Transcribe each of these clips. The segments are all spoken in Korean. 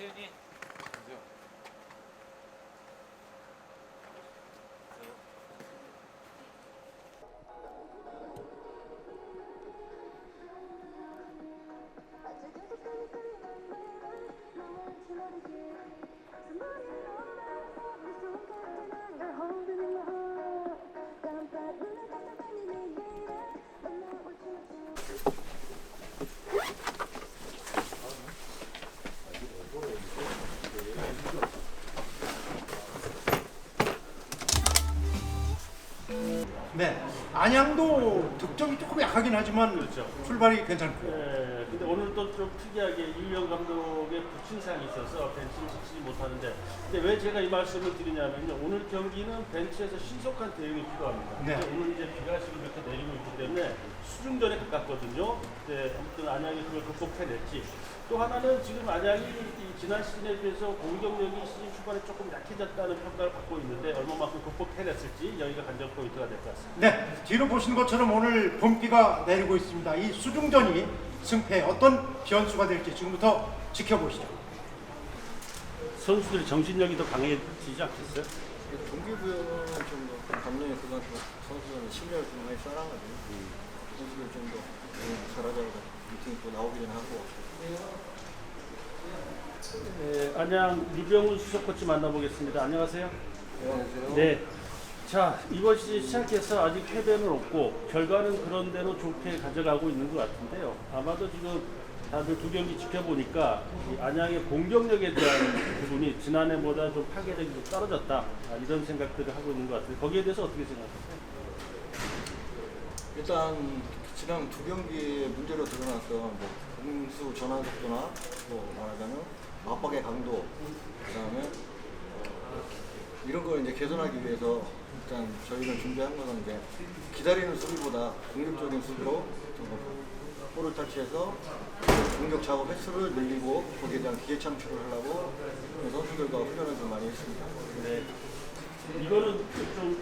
세윤이. 네. 안양도 득점이 조금 약하긴 하지만 그렇죠. 출발이 괜찮고요. 네, 근데 오늘 또 좀 특이하게 이유영 감독의 부친상이 있어서 벤치를 지키지 못하는데 근데 왜 제가 이 말씀을 드리냐면요 오늘 경기는 벤치에서 신속한 대응이 필요합니다. 네. 근데 오늘 이제 비가 지금 이렇게 내리고 있기 때문에 수중전에 가깝거든요. 네, 아무튼 안양이 그걸 극복해냈지. 또 하나는 지금 안양이 이 지난 시즌에 비해서 공격력이 시즌 초반에 조금 약해졌다는 평가를 받고 있는데 얼마만큼 극복해냈을지 여기가 관전 포인트가 될 것 같습니다. 네. 뒤로 보시는 것처럼 오늘 봄비가 내리고 있습니다. 이 수중전이 승패에 어떤 변수가 될지 지금부터 지켜보시죠. 선수들이 정신력이 더 강해지지 않겠어요? 동기부여는 좀더 감독이 그만큼 선수들은 신경을 좀 많이 써놔가지고 선수들 좀더 잘하자고 미팅 또 나오기 전에 하고 네, 안양 리병훈 수석 코치 만나보겠습니다. 안녕하세요. 안녕하세요. 네. 자, 이번 시즌 시작해서 아직 패배는 없고 결과는 그런 대로 좋게 가져가고 있는 것 같은데요. 아마도 지금 다들 두 경기 지켜보니까 이 안양의 공격력에 대한 부분이 지난해보다 좀 파괴력이 좀 떨어졌다. 아, 이런 생각들을 하고 있는 것 같아요. 거기에 대해서 어떻게 생각하세요? 일단 지난 두 경기에 문제로 드러났던 뭐 공수 전환 속도나 뭐 말하자면 압박의 강도 그다음에 어, 이런 걸 이제 개선하기 위해서 일단 저희가 준비한 거는 이제 기다리는 수비보다 공격적인 수비로 좀 볼을 터치해서 공격 작업 횟수를 늘리고 거기에 대한 기회 창출을 하려고 선수들과 훈련을 좀 많이 했습니다. 네. 이거는 좀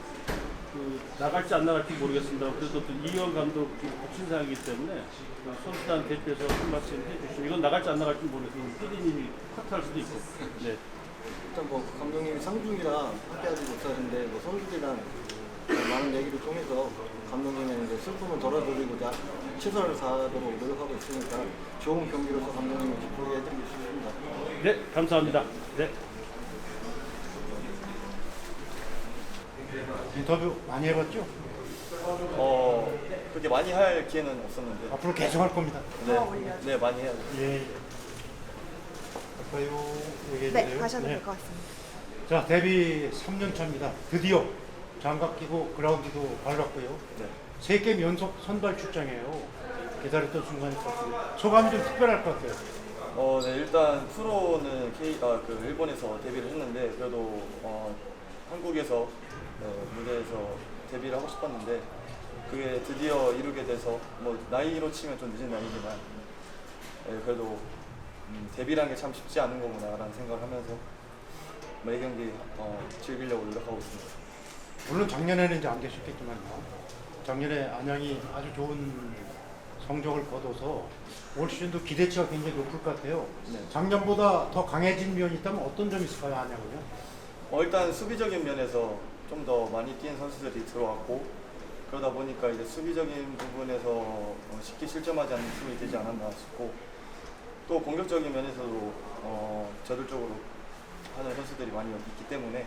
그, 나갈지 안 나갈지 모르겠습니다. 그래도 또 이현 감독 부친상이기 때문에 그 선수단 대표에서 한 말씀 해주시면 이건 나갈지 안 나갈지 모르겠어요. 피디님이 컷할 수도 있고. 네. 일단 뭐 감독님이 상중이라 함께하지 못하는데 뭐 선수들이랑 많은 얘기를 통해서 감독님의 이제 슬픔을 덜어드리고자 최선을 다하도록 노력하고 있으니까 좋은 경기로서 감독님을 기쁘게 해드리고 싶습니다. 네, 감사합니다. 네. 인터뷰 많이 해봤죠? 어 그렇게 많이 할 기회는 없었는데 앞으로 계속 할 겁니다. 네, 네 많이 해야죠. 예. 할까요? 얘기해 네, 주세요. 하셔도 될 것 같습니다. 자, 데뷔 3년 차입니다. 드디어 장갑 끼고 그라운드도 밟았고요. 네. 세 게임 연속 선발 출장이에요. 기다렸던 순간일 것 같아요. 소감이 좀 특별할 것 같아요. 어, 네 일단 프로는 K 아 그 일본에서 데뷔를 했는데 그래도 어, 한국에서 네, 무대에서 데뷔를 하고 싶었는데 그게 드디어 이루게 돼서 뭐 나이로 치면 좀 늦은 나이지만 네, 그래도 음, 데뷔라는 게참 쉽지 않은 거구나라는 생각을 하면서 매 경기 어, 즐기려고 노력하고 있습니다. 물론 작년에는 이제 안 계셨겠지만요. 작년에 안양이 아주 좋은 성적을 거둬서 올 시즌도 기대치가 굉장히 높을 것 같아요. 네. 작년보다 더 강해진 면이 있다면 어떤 점이 있을까요, 안양은요? 어, 일단 수비적인 면에서 좀 더 많이 뛴 선수들이 들어왔고 그러다 보니까 이제 수비적인 부분에서 어, 쉽게 실점하지 않는 팀이 되지 않았나 싶고 또 공격적인 면에서도 어, 저들적으로 하는 선수들이 많이 있기 때문에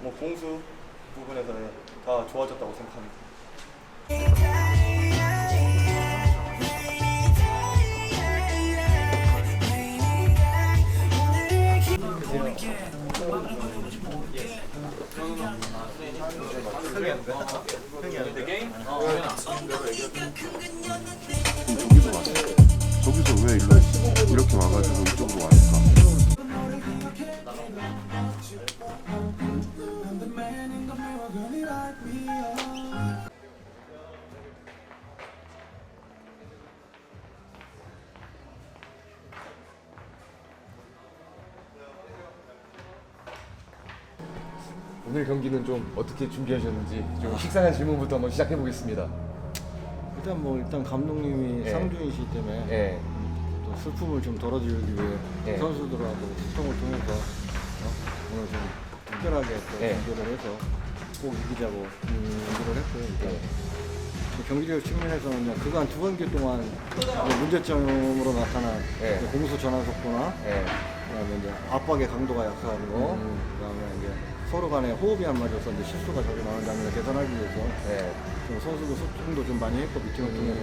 뭐 공수 부분에서 네, 다 좋아졌다고 생각합니다. 저기서 왜 일로 이렇게 와가지고 이쪽으로 와니까 오늘 경기는 좀 어떻게 준비하셨는지 좀 식상한 질문부터 한번 시작해 보겠습니다. 일단 뭐 일단 감독님이 예. 상중이시기 때문에 예. 또그 슬픔을 좀 덜어주기 위해 네. 선수들하고 소통을 통해서 어, 오늘 좀 특별하게 또 네. 경기를 해서 꼭 이기자고 경기를 했고 이제 네. 그 경기력 측면에서는 그간 두 경기 동안 이제 문제점으로 나타난 네. 이제 공수 전환 속도나 예. 그다음에 이제 압박의 강도가 약한 거, 음. 그다음에 이제 서로 간에 호흡이 안 맞아서 이제 실수가 자주 나는 장면을 개선하기 위해서 예. 좀 선수도 소통도 좀 많이 했고 미팅을 통해서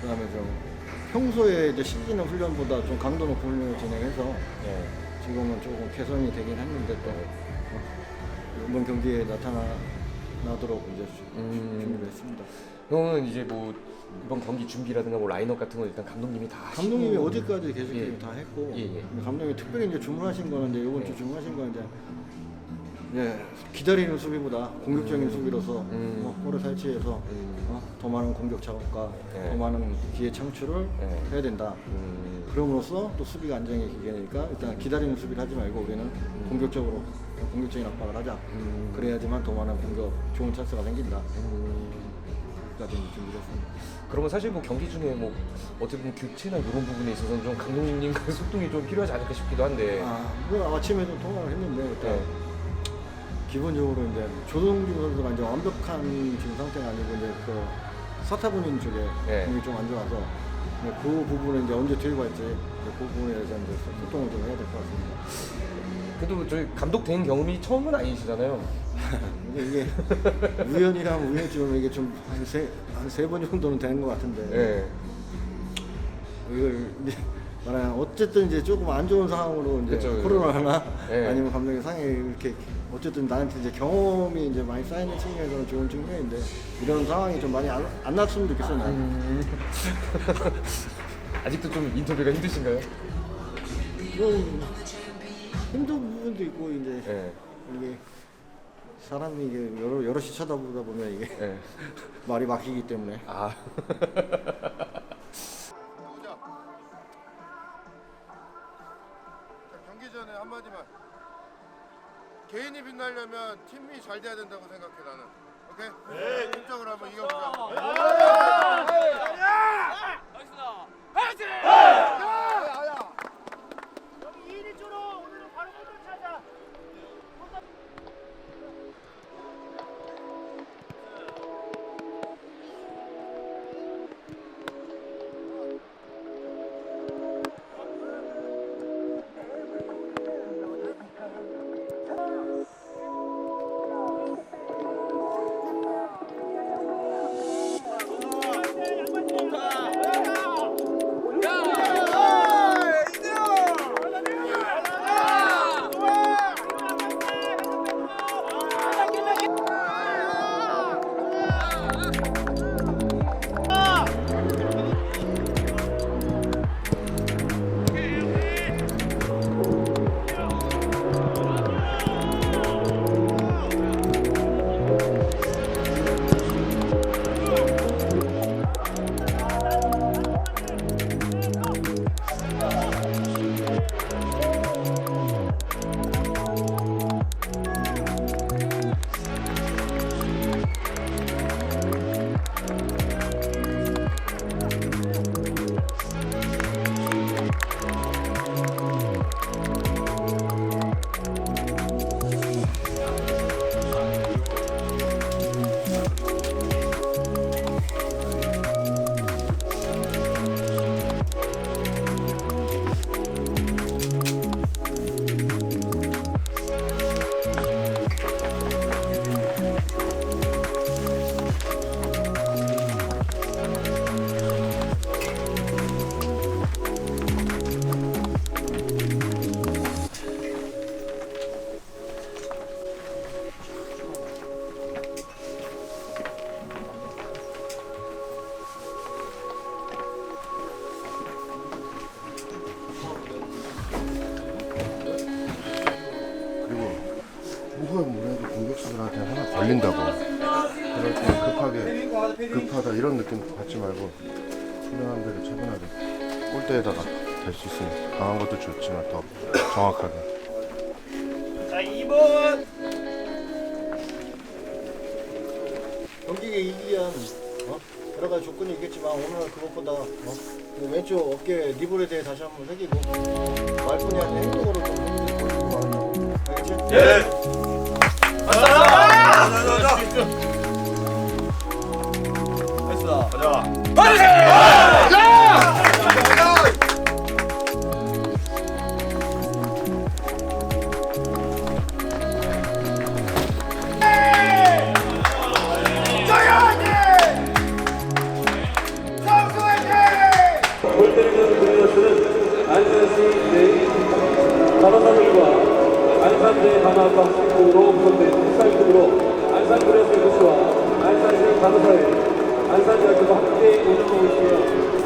그다음에 좀 평소에 이제 시즌 훈련보다 좀 강도 높은 훈련을 진행해서 예. 지금은 조금 개선이 되긴 했는데 또 어, 이번 경기에 나타나도록 이제 주- 음. 준비를 했습니다. 그러면 이제 뭐 이번 경기 준비라든가 뭐 라인업 같은 거 일단 감독님이 다 감독님이 하시고 어제까지 계속 예. 다 했고 예, 예. 감독님이 특별히 이제 주문하신 거는 이제 이번 예. 주 주문하신 거는 이제 예, 기다리는 수비보다 공격적인 수비로서 음. 어, 골을 설치해서 음. 어, 더 많은 공격 작업과 예. 더 많은 기회 창출을 예. 해야 된다. 음. 그럼으로써 또 수비가 안정의 기계니까 일단 기다리는 수비를 하지 말고 우리는 공격적으로 공격적인 압박을 하자. 음. 그래야지만 더 많은 공격 좋은 찬스가 생긴다. 음. 까지 준비를 했습니다. 그러면 사실 뭐 경기 중에 뭐 어떻게 보면 교체나 이런 부분에 있어서는 좀 감독님과 소통이 좀 필요하지 않을까 싶기도 한데 아, 그 아침에도 통화를 했는데 일단 네. 기본적으로 이제 조동준 선수가 이제 완벽한 지금 상태가 아니고 이제 그 사타구님 쪽에 네. 공이 좀 안 좋아서 이제 그 부분을 이제 언제 투입 할지 이제 그 부분에 대해서 이제 소통을 좀 해야 될 것 같습니다. 그래도 저희 감독 된 경험이 처음은 아니시잖아요. 이게 우연이라면 우연이지만 이게 좀 한 세 한 세 번 정도는 되는 것 같은데 예. 이걸 이제 말하면 어쨌든 이제 조금 안 좋은 상황으로 이제 그쵸, 그쵸. 코로나나 네. 아니면 감독의 상해 이렇게 어쨌든 나한테 이제 경험이 이제 많이 쌓이는 측면에서는 좋은 측면인데 이런 상황이 좀 많이 안, 안 났으면 좋겠어요. 나는. 음. 아직도 좀 인터뷰가 힘드신가요? 좀 힘든 부분도 있고 이제 예. 이게 사람이 이게 여러 여럿이 쳐다보다 보면 이게 예. 말이 막히기 때문에 아. 개인이 빛나려면 팀이 잘 돼야 된다고 생각해 나는. 오케이? 네. 팀적으로 한번 이겨보자. 그리고 걸린다고 그럴 때 급하게 급하다 이런 느낌 받지 말고 훈련한 대로 차분하게 골대에다가 될 수 있으면 강한 것도 좋지만 더 정확하게 경기에 이기한 어? 여러 가지 조건이 있겠지만 오늘은 그것보다 어? 그 왼쪽 어깨 리볼에 대해 다시 한번 새기고 말뿐이 아니라 행동으로 좀 힘을 말하자. 알겠지? 예. 안산대 단합방 신부로 구성된 풋살팀으로 안산 그레스 구스와 안산시 바다사회 안산대학교가 함께 운영하고 있으며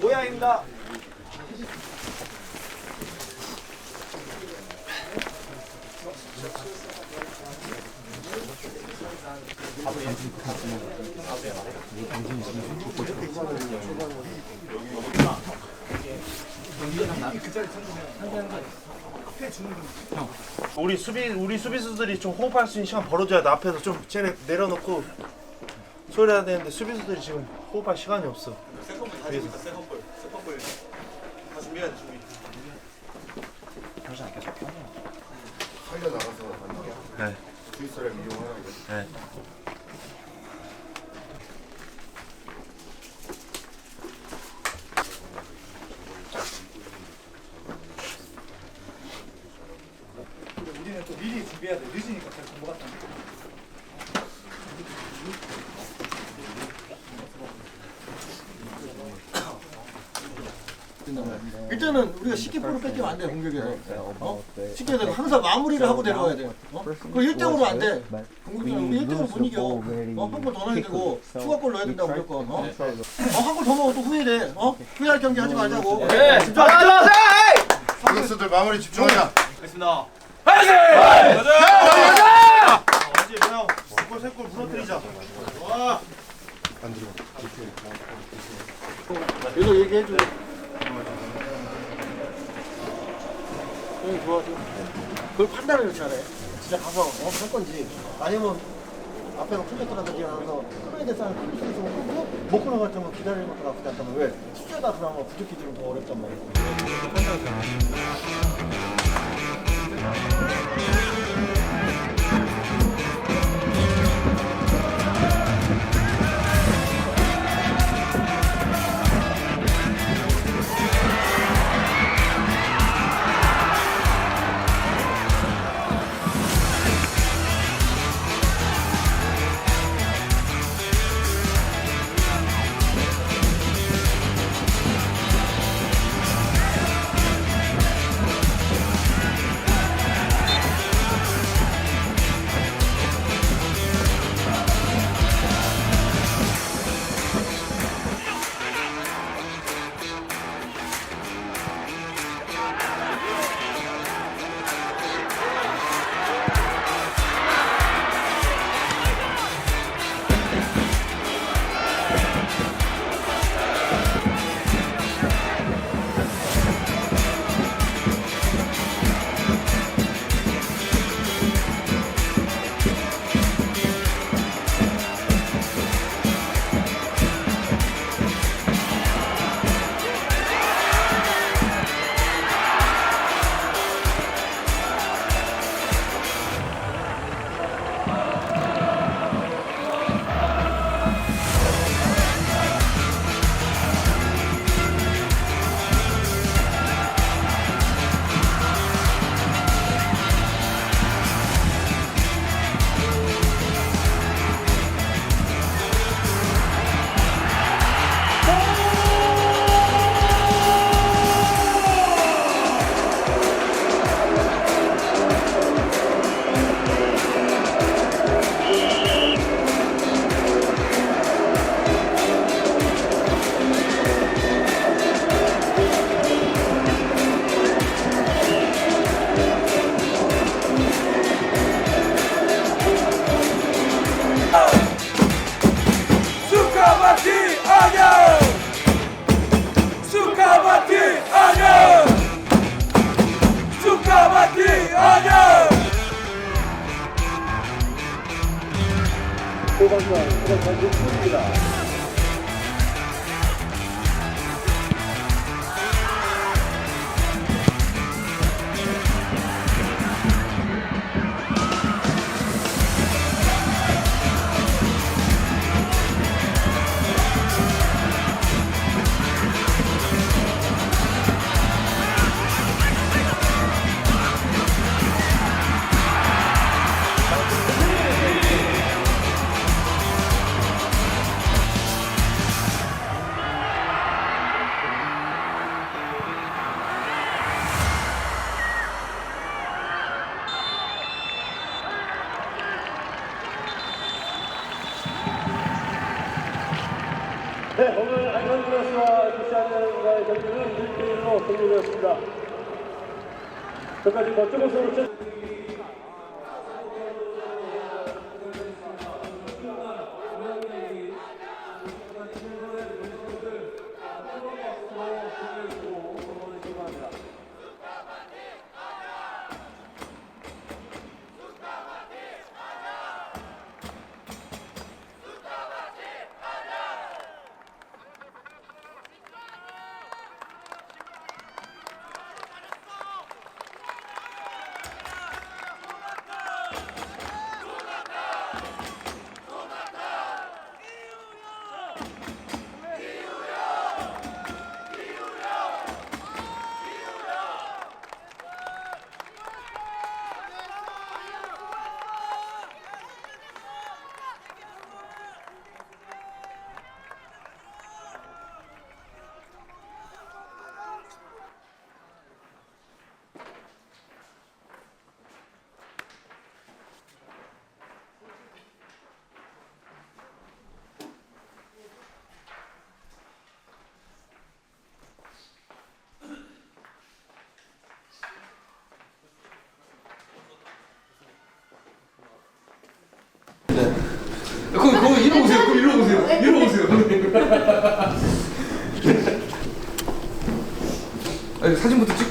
모양입니다. 우리 수비 우리 수비수들이 좀 호흡할 수 있는 시간 벌어줘야 돼. 앞에서 좀 쟤네 내려놓고 소리해야 되는데 수비수들이 지금 호흡할 시간이 없어. 세컨볼 다 준비했다. 세컨볼. 세컨볼 다 준비해야 돼. 준비. 살려 나가서 거. 네. 주의사를 이용하는 거. 네. 우리는 또 미리 준비해야 돼. 늦으니까 잘 공부 같다. 일 단은 우리가 쉽게 볼을 뺏기면 안 돼 공격에서 어? 쉽게 되고 항상 마무리를 하고 내려와야 돼 어? 그 1대5로 안 돼 공격에서 우리 1대5로 못 이겨 어? 한 골 더 넣어야 되고 추가골 넣어야 된다 무조건 어? 어? 한 골더또 후회돼 어? 후회할 경기 하지 말자고 공격수들 마무리 집중하자. 어제 뭐야? 두골 세골 무너뜨리자. 안 들어. 계속 얘기해줘 형이 좋아져 그걸 판단을 잘해 진짜 가서 어? 할 건지 아니면 앞에 뭐 풀렸더라든지 하면서 끌어야 될 사람 있으면 끌고 못 끌어 같으면 기다리는 것도 나쁘지 않다면 왜? 숫자다 그러면 부족히 더 어렵단 말이야 소방관, 소방관 중입니다. 네, 오늘 안산 브레스와 부산과의 경기는 1대1로 종료되었습니다. 끝까지 멋진 모습으로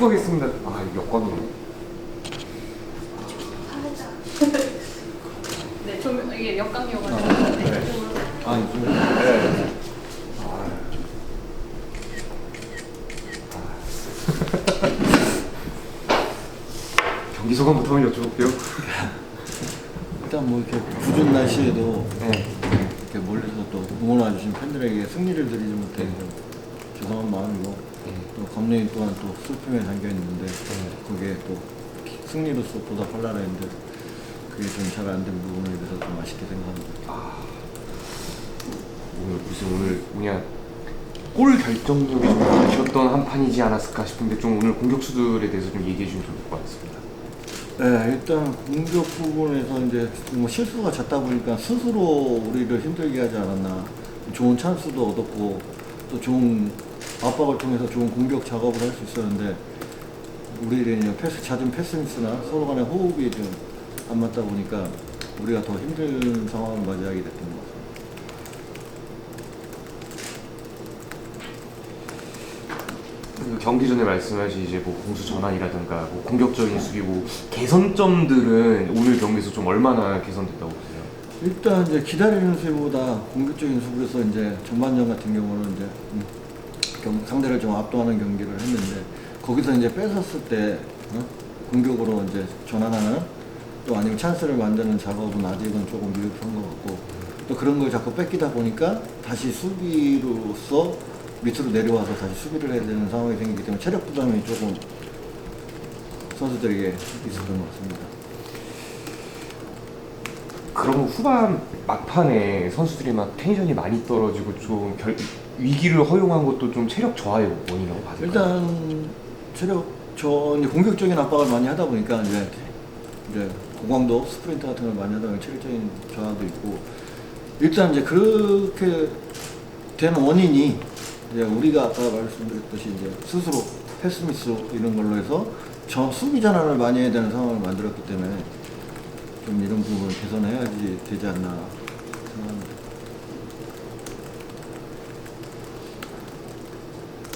하겠습니다. 아, 여권으로. 네, 좀 이게 역광이어가지고 네, 이쪽으로. 아, 좀. 경기 소감부터 한번 여쭤볼게요. 일단 뭐 이렇게 궂은 날씨에도 네. 이렇게 멀리서 또 응원해 주신 팬들에게 승리를 드리지 못해 좀 죄송한 마음이고 또 감독님 또한 또 슬픔에 잠겨 있는데 거기에 또 승리로서 보답하려고 했는데 그게 좀 잘 안 된 부분에 대해서 좀 아쉽게 생각합니다. 오늘 무슨 오늘 뭐냐 골 결정력이 좀 아쉬웠던 한 판이지 않았을까 싶은데 좀 오늘 공격수들에 대해서 좀 얘기해 주면 좋을 것 같습니다. 네, 일단 공격 부분에서 이제 뭐 실수가 잦다 보니까 스스로 우리를 힘들게 하지 않았나. 좋은 찬스도 얻었고 또 좋은 압박을 통해서 좋은 공격 작업을 할 수 있었는데 우리는 패스 잦은 패스 미스나 서로 간의 호흡이 좀 안 맞다 보니까 우리가 더 힘든 상황을 맞이하게 됐던 것 같습니다. 그 경기 전에 말씀하신 이제 뭐 공수 전환이라든가 뭐 공격적인 수비 뭐 개선점들은 오늘 경기에서 좀 얼마나 개선됐다고 보세요? 일단 이제 기다리는 수보다 공격적인 수비에서 이제 전반전 같은 경우는 이제 음, 경- 상대를 좀 압도하는 경기를 했는데 거기서 이제 뺏었을 때 어? 공격으로 이제 전환하는 또 아니면 찬스를 만드는 작업은 아직은 조금 미흡한 것 같고 또 그런 걸 자꾸 뺏기다 보니까 다시 수비로서 밑으로 내려와서 다시 수비를 해야 되는 상황이 생기기 때문에 체력 부담이 조금 선수들에게 있었던 것 같습니다. 그러면 후반 막판에 선수들이 막 텐션이 많이 떨어지고 좀 결, 위기를 허용한 것도 좀 체력 저하의 원인이라고 봐요. 일단 체력 저 이제 공격적인 압박을 많이 하다 보니까 이제 이제 고강도 스프린트 같은 걸 많이 하다 보니까 체력적인 저하도 있고 일단 이제 그렇게 된 원인이 이제 우리가 아까 말씀드렸듯이 이제 스스로 패스미스 이런 걸로 해서 전 수비 전환을 많이 해야 되는 상황을 만들었기 때문에 좀 이런 부분을 개선해야지 되지 않나 생각합니다.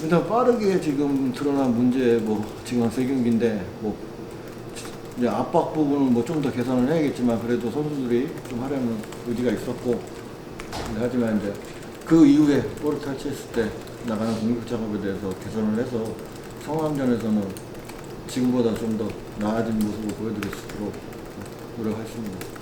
일단 빠르게 지금 드러난 문제 뭐 지금 한 세 경기인데 뭐 이제 압박 부분은 뭐 좀 더 개선을 해야겠지만 그래도 선수들이 좀 하려는 의지가 있었고 하지만 이제 그 이후에 볼을 탈취했을 때 나가는 공격 작업에 대해서 개선을 해서 성남전에서는 지금보다 좀 더 나아진 모습을 보여드릴 수 있도록 노력하겠습니다.